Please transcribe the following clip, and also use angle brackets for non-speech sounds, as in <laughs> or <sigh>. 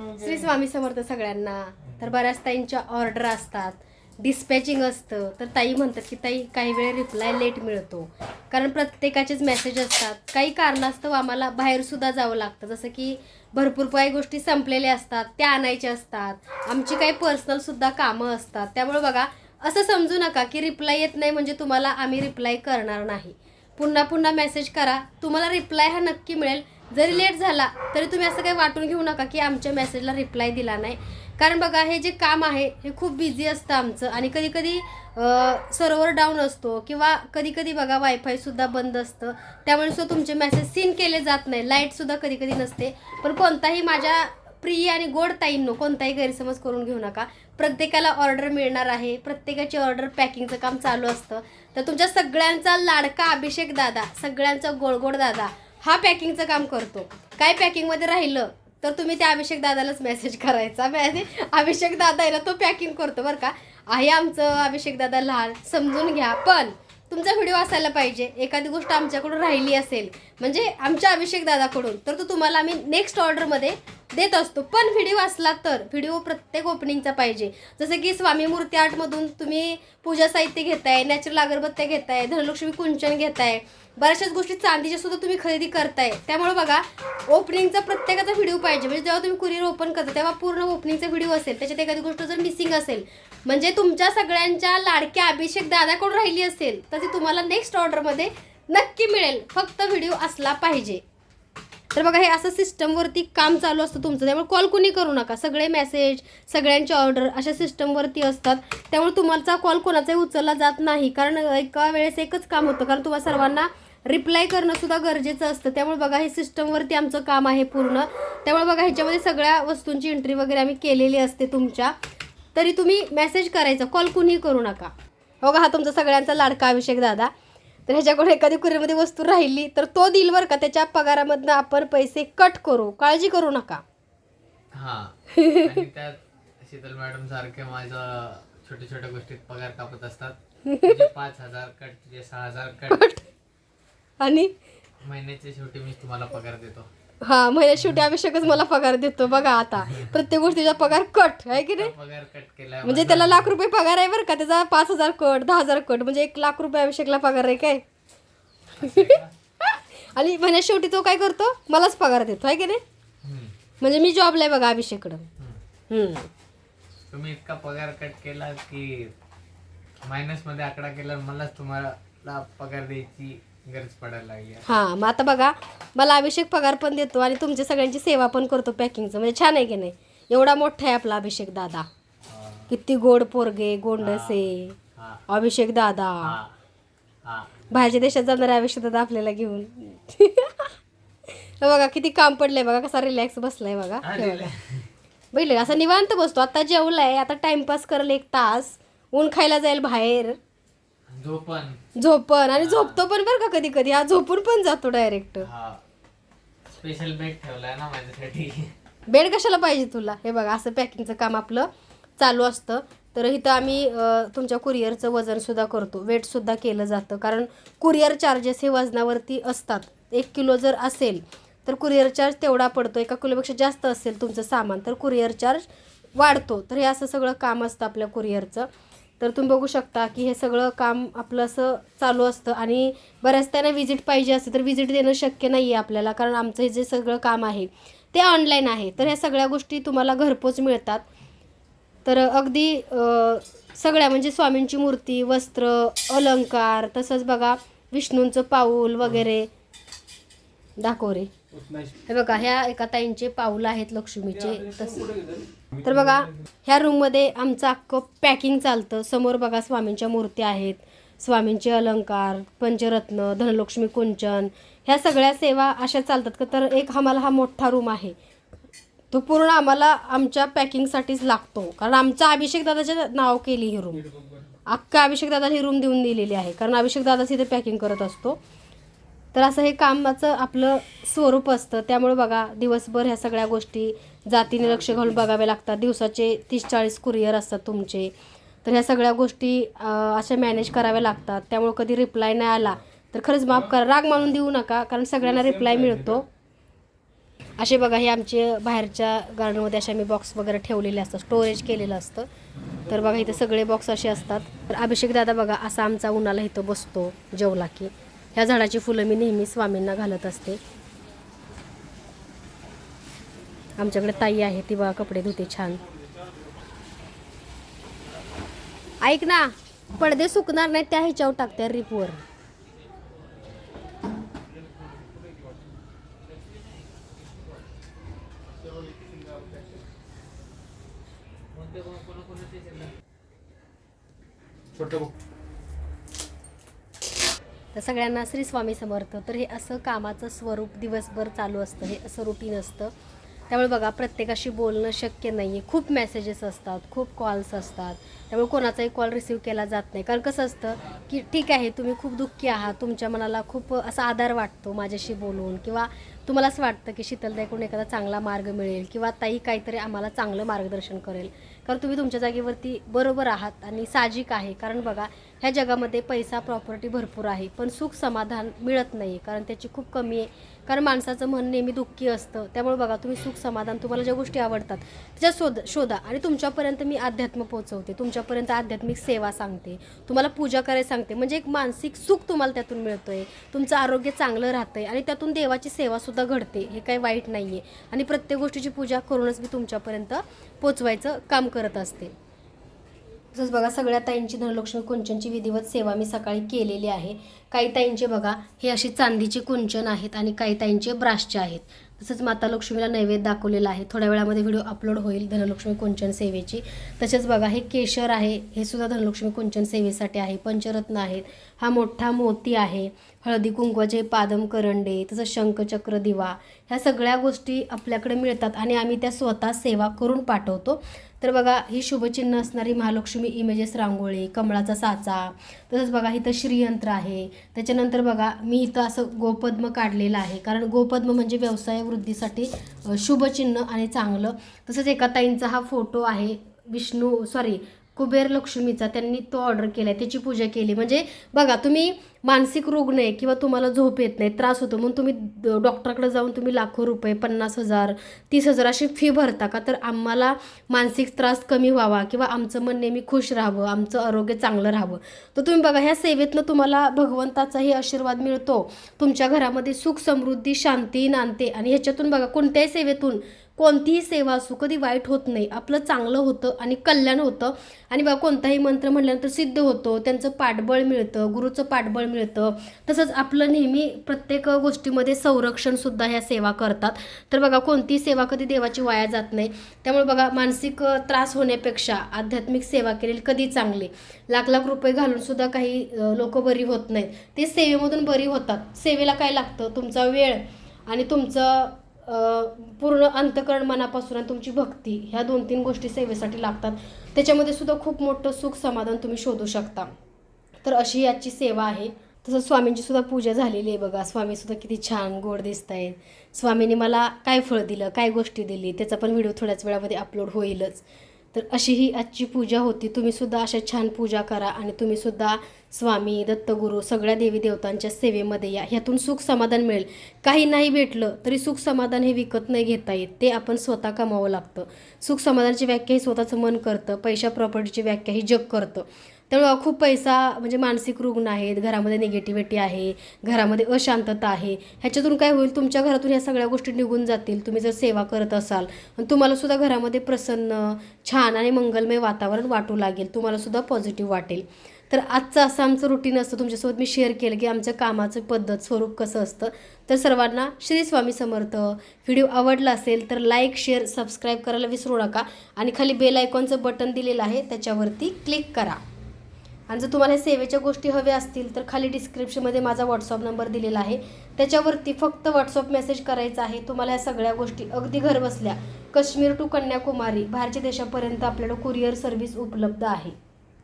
श्री स्वामी समर्थ सगळ्यांना. तर बऱ्याच ताईंच्या ऑर्डर असतात. डिस्पॅचिंग असतं. तर ताई म्हणतात की ताई काही वेळ रिप्लाय लेट मिळतो. कारण प्रत्येकाचेच मेसेज असतात. काही कारणास्तव आम्हाला बाहेरसुद्धा जावं लागतं. जसं की भरपूर काही गोष्टी संपलेल्या असतात. त्या आणायच्या असतात. आमची काही पर्सनल सुद्धा कामं असतात. त्यामुळे बघा असं समजू नका की रिप्लाय येत नाही म्हणजे तुम्हाला आम्ही रिप्लाय करणार नाही. पुन्हा पुन्हा मेसेज करा. तुम्हाला रिप्लाय हा नक्की मिळेल. जरी लेट झाला तरी तुम्ही असं काही वाटून घेऊ नका की आमच्या मेसेजला रिप्लाय दिला नाही. कारण बघा हे जे काम आहे हे खूप बिझी असतं आमचं. आणि कधी कधी सर्व्हर डाऊन असतो किंवा कधी कधी बघा वायफायसुद्धा बंद असतं. त्यामुळे सुद्धा तुमचे मेसेज सीन केले जात नाही. लाईटसुद्धा कधी कधी नसते. पण कोणताही माझ्या प्रिय आणि गोड ताईंनो कोणताही गैरसमज करून घेऊ नका. प्रत्येकाला ऑर्डर मिळणार आहे. प्रत्येकाची ऑर्डर पॅकिंगचं काम चालू असतं. तर तुमच्या सगळ्यांचा लाडका अभिषेक दादा सगळ्यांचा गोडगोड दादा हा पॅकिंगचं काम करतो. काय पॅकिंगमध्ये राहिलं तर तुम्ही त्या अभिषेक दादालाच मेसेज करायचा. म्हणजे अभिषेक दादा आहे तो पॅकिंग करतो बरं का. आहे आमचं अभिषेक दादा लहान समजून घ्या. पण तुमचा व्हिडिओ असायला पाहिजे. एखादी गोष्ट आमच्याकडून राहिली असेल म्हणजे आमच्या अभिषेक दादाकडून तर तो तुम्हाला आम्ही नेक्स्ट ऑर्डरमध्ये देत असतो. पण व्हिडिओ असला तर व्हिडिओ प्रत्येक ओपनिंगचा पाहिजे. जसं की स्वामी मूर्ती आर्टमधून तुम्ही पूजा साहित्य घेताय नॅचरल अगरबत्त्या घेताय धनलक्ष्मी कुंचन घेताय बऱ्याचशाच गोष्टी चांदीच्या सुद्धा तुम्ही खरेदी करताय. त्यामुळे बघा ओपनिंगचा प्रत्येकाचा व्हिडिओ पाहिजे. म्हणजे जेव्हा तुम्ही कुरिअर ओपन करता तेव्हा पूर्ण ओपनिंगचा व्हिडिओ असेल. त्याच्यात एखादी गोष्ट जर मिसिंग असेल म्हणजे तुमच्या सगळ्यांच्या लाडक्या अभिषेक दादाकडून राहिली असेल तर ती तुम्हाला नेक्स्ट ऑर्डरमध्ये नक्की मिळेल. फक्त व्हिडिओ असला पाहिजे. तर बघा हे असं सिस्टमवरती काम चालू असतं तुमचं. त्यामुळे कॉल कुणी करू नका. सगळे मेसेज सगळ्यांचे ऑर्डर अशा सिस्टमवरती असतात. त्यामुळे तुम्हाला कॉल कोणाचाही उचलला जात नाही. कारण एका वेळेस एकच काम होतं. कारण तुम्हाला सर्वांना रिप्लाय करणं सुद्धा गरजेचं असतं. त्यामुळे बघा हे सिस्टमवरती आमचं काम आहे पूर्ण. त्यामुळे बघा ह्याच्यामध्ये सगळ्या वस्तूंची एंट्री वगैरे आम्ही केलेली असते तुमच्या. तरी तुम्ही मेसेज करायचा. कॉल कुणीही करू नका. हो का? हा तुमचा सगळ्यांचा लाडका अभिषेक दादा. तर ह्याच्याकडे एखादी कुरिअरमध्ये वस्तू राहिली तर तो देईल बरं का? त्याच्या पगारामधनं आपण पैसे कट करू. काळजी करू नका. हा. <laughs> आणि त्यात शीतल मॅडम सारखे माझं छोट्या छोट्या गोष्टीत पगार कापत असतात. तुझे पाच हजार कट तुझे सहा हजार कट आणि महिन्याच्या शेवटी मी तुम्हाला पगार देतो. हा महिन्या शेवटी अभिषेकच मला पगार देतो. बघा आता प्रत्येक गोष्टीचा पगार कट आहे की नाही? पगार कट केला म्हणजे त्याला लाख रुपये पगार आहे बरं का त्याचा पाच हजार कट दहा हजार कट म्हणजे एक लाख रुपये अभिषेकला पगार आहे काय? आणि महिन्यात शेवटी तो काय करतो? मलाच पगार देतो आहे की नाही? म्हणजे मी जॉबला आहे बघा. हम्म. तुम्ही इतका पगार कट केला की मायनसमध्ये आकडा केला मलाच तुम्हाला पगार द्यायची गरज पडायला लागली आहे. हा मग आता बघा मला अभिषेक पगार पण देतो आणि तुमच्या सगळ्यांची सेवा पण करतो पॅकिंगचं. म्हणजे छान आहे की नाही? एवढा मोठा आहे आपला अभिषेक दादा. हा, किती गोड पोरगे गोंडसे. हा, अभिषेक दादा. हा, हा. बाहेरच्या देशात जाणारे अभिषेक दादा आपल्याला घेऊन. बघा किती काम पडलंय बघा कसा रिलॅक्स बसलाय बघा. हा, हे बघा. बघितलं असं निवांत बसतो. आता जेवलाय आता टाइमपास करेल एक तास. ऊन खायला जाईल बाहेर. झोपण. झोपण. आणि झोपतो पण बरं का कधी कधी हा झोपून पण जातो डायरेक्ट हा. स्पेशल बेड ठेवलाय ना माझ्यासाठी. बेड कशाला पाहिजे तुला? हे बघा असं पॅकिंगचं काम आपलं चालू असतं. तर इथं आम्ही अ, तुमच्या कुरिअरचं वजनसुद्धा करतो. वेटसुद्धा केलं जातं. कारण कुरिअर चार्जेस हे वजनावरती असतात. एक किलो जर असेल तर कुरिअर चार्ज तेवढा पडतो. एका किलोपेक्षा जास्त असेल तुमचं सामान तर कुरिअर चार्ज वाढतो. तर हे असं सगळं काम असतं आपल्या कुरिअरचं तर तुम्ही बघू शकता की हे सगळं काम आपलं असं चालू असतं. आणि बऱ्याच त्यांना व्हिजिट पाहिजे असते तर व्हिजिट देणं शक्य नाही आहे आपल्याला कारण आमचं हे जे सगळं काम आहे ते ऑनलाईन आहे. तर ह्या सगळ्या गोष्टी तुम्हाला घरपोच मिळतात. तर अगदी सगळ्या म्हणजे स्वामींची मूर्ती वस्त्र अलंकार तसंच बघा विष्णूंचं पाऊल वगैरे दाखव रे. हे बघा ह्या एका ताईंचे पाऊलं आहेत लक्ष्मीचे तसं. तर बघा ह्या रूममध्ये आमचं अख्खं पॅकिंग चालतं. समोर बघा स्वामींच्या मूर्त्या आहेत. स्वामींचे अलंकार पंचरत्न धनलक्ष्मी कुंचन ह्या सगळ्या सेवा अशा चालतात का? तर एक आम्हाला हा मोठा रूम आहे. तो पूर्ण आम्हाला आमच्या पॅकिंगसाठीच लागतो. कारण आमचा अभिषेकदादाच्या नाव केली ही रूम अख्खा अभिषेक दादा ही रूम देऊन दिलेली आहे. कारण अभिषेक दादाच इथे पॅकिंग करत असतो. तर असं हे कामाचं आपलं स्वरूप असतं. त्यामुळे बघा दिवसभर ह्या सगळ्या गोष्टी जातीने लक्ष घालून बघाव्या लागतात. दिवसाचे तीस चाळीस कुरिअर असतात तुमचे. तर ह्या सगळ्या गोष्टी अशा मॅनेज कराव्या लागतात. त्यामुळे कधी रिप्लाय नाही आला तर खरंच माफ करा. राग मानून देऊ नका कारण सगळ्यांना रिप्लाय मिळतो. असे बघा हे आमचे बाहेरच्या गार्डनमध्ये असे आम्ही बॉक्स वगैरे ठेवलेले असतात स्टोरेज केलेलं असतं. तर बघा इथे सगळे बॉक्स असे असतात. तर अभिषेक दादा बघा असा आमचा उन्हाला इथं बसतो जेवला की. ह्या झाडाची फुलं मी नेहमी स्वामींना घालत असते. आमच्याकडे ताई आहे ती बा कपडे धुते छान. ऐक ना पडदे सुकणार नाही त्या ह्याच्यावर टाकत्या रिपवर. छोटं बघ. तर सगळ्यांना श्री स्वामी समर्थ. तर हे असं कामाचं स्वरूप दिवसभर चालू असतं हे असं रुटीन असतं. त्यामुळे बघा प्रत्येकाशी बोलणं शक्य नाही आहे खूप मेसेजेस असतात खूप कॉल्स असतात. त्यामुळे कोणाचाही कॉल रिसीव केला जात नाही. कारण कसं असतं की ठीक आहे तुम्ही खूप दुःखी आहात. तुमच्या मनाला खूप असा आधार वाटतो माझ्याशी बोलून. किंवा तुम्हाला असं वाटतं की शीतलदायकडून एखादा चांगला मार्ग मिळेल किंवा ताई काहीतरी आम्हाला चांगलं मार्गदर्शन करेल. कारण तुम्ही तुमच्या जागेवरती बरोबर आहात आणि साहजिक आहे. कारण बघा ह्या जगामध्ये पैसा प्रॉपर्टी भरपूर आहे. पण सुख समाधान मिळत नाही कारण त्याची खूप कमी आहे. कारण माणसाचं मन नेहमी दुःखी असतं. त्यामुळे बघा तुम्ही सुख समाधान तुम्हाला ज्या गोष्टी आवडतात त्याच्या शोध शोधा. आणि तुमच्यापर्यंत मी अध्यात्म पोहोचवते. तुमच्यापर्यंत आध्यात्मिक सेवा सांगते. तुम्हाला पूजा करायला सांगते. म्हणजे एक मानसिक सुख तुम्हाला त्यातून मिळतंय. तुमचं आरोग्य चांगलं राहतं आहे आणि त्यातून देवाची सेवासुद्धा घडते. हे काही वाईट नाही आहे आणि प्रत्येक गोष्टीची पूजा करूनच मी तुमच्यापर्यंत पोचवायचं काम करत असते. तसंच बघा सगळ्या ताईंची धनलक्ष्मी कुंचनची विधिवत सेवा मी सकाळी केलेली आहे. काही ताईंचे बघा हे अशी चांदीचे कुंचन आहेत आणि काही ताईंचे ब्राशचे आहेत. तसंच माता लक्ष्मीला नैवेद्य दाखवलेला आहे. थोड्या वेळामध्ये व्हिडिओ अपलोड होईल धनलक्ष्मी कुंचन सेवेची. तसेच बघा हे केशर आहे हे सुद्धा धनलक्ष्मी कुंचन सेवेसाठी आहे. पंचरत्न आहेत हा मोठा मोती आहे. हळदी कुंकवाचे पादम करंडे तसंच शंखचक्र दिवा ह्या सगळ्या गोष्टी आपल्याकडे मिळतात आणि आम्ही त्या स्वतः सेवा करून पाठवतो. तर बघा ही शुभचिन्ह असणारी महालक्ष्मी इमेजेस रांगोळी कमळाचा साचा तसंच बघा इथं श्रीयंत्र आहे. त्याच्यानंतर बघा मी इथं असं गोपद्म काढलेलं आहे. कारण गोपद्म म्हणजे व्यवसाय वृद्धीसाठी शुभचिन्ह आणि चांगलं. तसंच एका ताईंचा हा फोटो आहे विष्णू सॉरी कुबेर लक्ष्मीचा त्यांनी तो ऑर्डर केला आहे त्याची पूजा केली. म्हणजे बघा तुम्ही मानसिक रुग्ण आहे किंवा तुम्हाला झोप येत नाही त्रास होतो म्हणून तुम्ही डॉक्टरकडे जाऊन तुम्ही लाखो रुपये पन्नास हजार तीस हजार अशी फी भरता का? तर आम्हाला मानसिक त्रास कमी व्हावा किंवा आमचं मन नेहमी खुश राहावं आमचं आरोग्य चांगलं राहावं. तर तुम्ही बघा ह्या सेवेतनं तुम्हाला भगवंताचाही आशीर्वाद मिळतो. तुमच्या घरामध्ये सुख समृद्धी शांती नांदते. आणि ह्याच्यातून बघा कोणत्याही सेवेतून कोणतीही सेवा असो कधी वाईट होत नाही. आपलं चांगलं होतं आणि कल्याण होतं. आणि बघा कोणताही मंत्र म्हटल्यानंतर सिद्ध होतो. त्यांचं पाठबळ मिळतं गुरुचं पाठबळ मिळतं. तसंच आपलं नेहमी प्रत्येक गोष्टीमध्ये संरक्षणसुद्धा ह्या सेवा करतात. तर बघा कोणतीही सेवा कधी देवाची वाया जात नाही. त्यामुळे बघा मानसिक त्रास होण्यापेक्षा आध्यात्मिक सेवा केलेली कधी चांगली? लाख लाख रुपये घालूनसुद्धा काही लोक बरी होत नाहीत. ते सेवेमधून बरी होतात. सेवेला काय लागतं? तुमचा वेळ आणि तुमचं पूर्ण अंतकरण मनापासून आणि तुमची भक्ती ह्या दोन तीन गोष्टी सेवेसाठी लागतात. त्याच्यामध्ये सुद्धा खूप मोठं सुख समाधान तुम्ही शोधू शकता. तर अशी याची सेवा आहे. तसं स्वामींची सुद्धा पूजा झालेली आहे बघा. स्वामी सुद्धा किती छान गोड दिसत आहेत स्वामींनी मला काय फळ दिलं काय गोष्टी दिली त्याचा पण व्हिडिओ थोड्याच वेळामध्ये अपलोड होईलच. तर अशी ही आजची पूजा होती. तुम्ही सुद्धा अशा छान पूजा करा आणि तुम्ही सुद्धा स्वामी दत्तगुरू सगळ्या देवी देवतांच्या सेवेमध्ये या. ह्यातून सुख समाधान मिळेल. काही नाही भेटलं तरी सुख समाधान हे विकत नाही घेता येत. ते आपण स्वतः कमावं लागतं. सुख समाधानाची व्याख्या ही स्वतःचं मन करतं. पैशा प्रॉपर्टीची व्याख्या ही जग करतं. त्यामुळे खूप पैसा म्हणजे मानसिक रुग्ण आहेत घरामध्ये निगेटिव्हिटी आहे घरामध्ये अशांतता आहे. ह्याच्यातून काय होईल तुमच्या घरातून ह्या सगळ्या गोष्टी निघून जातील. तुम्ही जर सेवा करत असाल आणि तुम्हाला सुद्धा घरामध्ये प्रसन्न छान आणि मंगलमय वातावरण वाटू लागेल. तुम्हाला सुद्धा पॉझिटिव्ह वाटेल. तर आजचं असं आमचं रुटीन असतं. तुमच्यासोबत मी शेअर केलं की आमच्या कामाचं पद्धत स्वरूप कसं असतं. तर सर्वांना श्री स्वामी समर्थ. व्हिडिओ आवडला असेल तर लाईक शेअर सबस्क्राईब करायला विसरू नका. आणि खाली बेल आयकॉनचं बटन दिलेलं आहे त्याच्यावरती क्लिक करा. आणि जर तुम्हाला सेवेच्या गोष्टी हव्या असतील तर खाली डिस्क्रिप्शनमध्ये माझा व्हॉट्सअप नंबर दिलेला आहे. त्याच्यावरती फक्त व्हॉट्सअप मेसेज करायचा आहे. तुम्हाला या सगळ्या गोष्टी अगदी घरबसल्या. काश्मीर टू कन्याकुमारी बाहेरच्या देशापर्यंत आपल्याला कुरिअर सर्व्हिस उपलब्ध आहे.